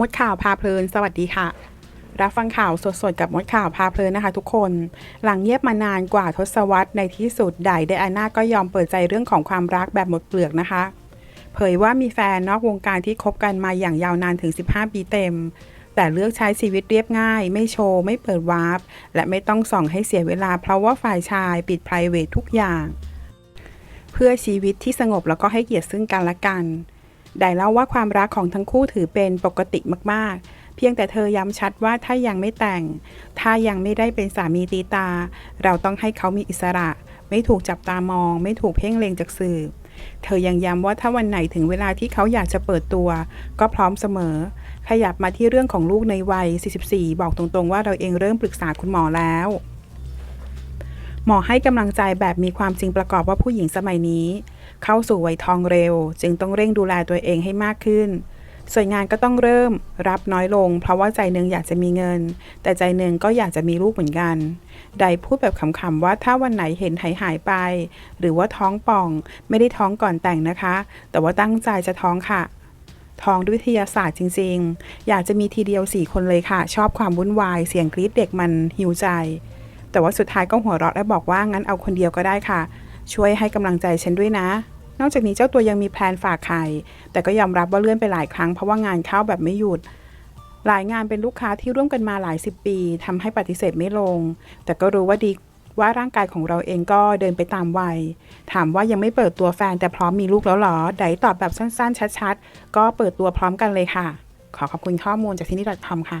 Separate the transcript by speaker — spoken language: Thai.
Speaker 1: มดข่าวพาเพลิน สวัสดีค่ะ รับฟังข่าวสดๆ กับมดข่าวพาเพลินนะคะทุกคน หลังเงียบมานานกว่าทศวรรษในที่สุดไดไดอาน่าก็ยอมเปิดใจเรื่องของความรักแบบหมดเปลือกนะคะ เผยว่ามีแฟนนอกวงการที่คบกันมาอย่างยาวนานถึง 15 ปีเต็ม แต่เลือกใช้ชีวิตเรียบง่าย ไม่โชว์ ไม่เปิดวาร์ปและไม่ต้องส่องให้เสียเวลา เพราะว่าฝ่ายชายปิด p r i v a t ทุกอย่าง เพื่อชีวิตที่สงบแล้วก็ให้เกียรติซึ่งกันและกัน ได้เล่าว่าความรักของทั้งคู่ถือเป็นปกติมาก ๆ เพียงแต่เธอย้ำชัดว่าถ้ายังไม่แต่ง ถ้ายังไม่ได้เป็นสามีตีตา เราต้องให้เขามีอิสระ ไม่ถูกจับตามอง ไม่ถูกเพ่งเล็งจากสื่อ เธอยังย้ำว่าถ้าวันไหนถึงเวลาที่เขาอยากจะเปิดตัว ก็พร้อมเสมอ ขยับมาที่เรื่องของลูกในวัย 44 บอกตรงๆ ว่าเราเองเริ่มปรึกษาคุณหมอแล้วหมอให้กำลังใจแบบมีความจริงประกอบว่าผู้หญิงสมัยนี้ เข้าสู่วัยทองเร็ว จึงต้องเร่งดูแลตัวเองให้มากขึ้น ส่วนงานก็ต้องเริ่มรับน้อยลง เพราะว่าใจหนึ่งอยากจะมีเงิน แต่ใจหนึ่งก็อยากจะมีลูกเหมือนกัน ไดพูดแบบขำๆว่าถ้าวันไหนเห็นหายหายไป หรือว่าท้องป่องไม่ได้ท้องก่อนแต่งนะคะ แต่ว่าตั้งใจจะท้องค่ะท้องด้วยวิทยาศาสตร์จริง ๆ อยากจะมีทีเดียวสี่คนเลยค่ะ ชอบความวุ่นวาย เสียงกรี๊ดเด็กมันหิวใจ แต่ว่าสุดท้ายก็หัวเราะและบอกว่างั้นเอาคนเดียวก็ได้ค่ะ ช่วยให้กำลังใจฉันด้วยนะ นอกจากนี้เจ้าตัวยังมีแพลนฝากไข่ แต่ก็ยอมรับว่าเลื่อนไปหลายครั้งเพราะว่างานเข้าแบบไม่หยุด หลายงานเป็นลูกค้าที่ร่วมกันมาหลายสิบปีทำให้ปฏิเสธไม่ลง แต่ก็รู้ว่าดีว่าร่างกายของเราเองก็เดินไปตามวัย ถามว่ายังไม่เปิดตัวแฟนแต่พร้อมมีลูกแล้วหรอ ไดตอบแบบสั้นๆ ชัดๆ ก็เปิดตัวพร้อมกันเลยค่ะ ขอขอบคุณข้อมูลจากที่นี่ .com ค่ะ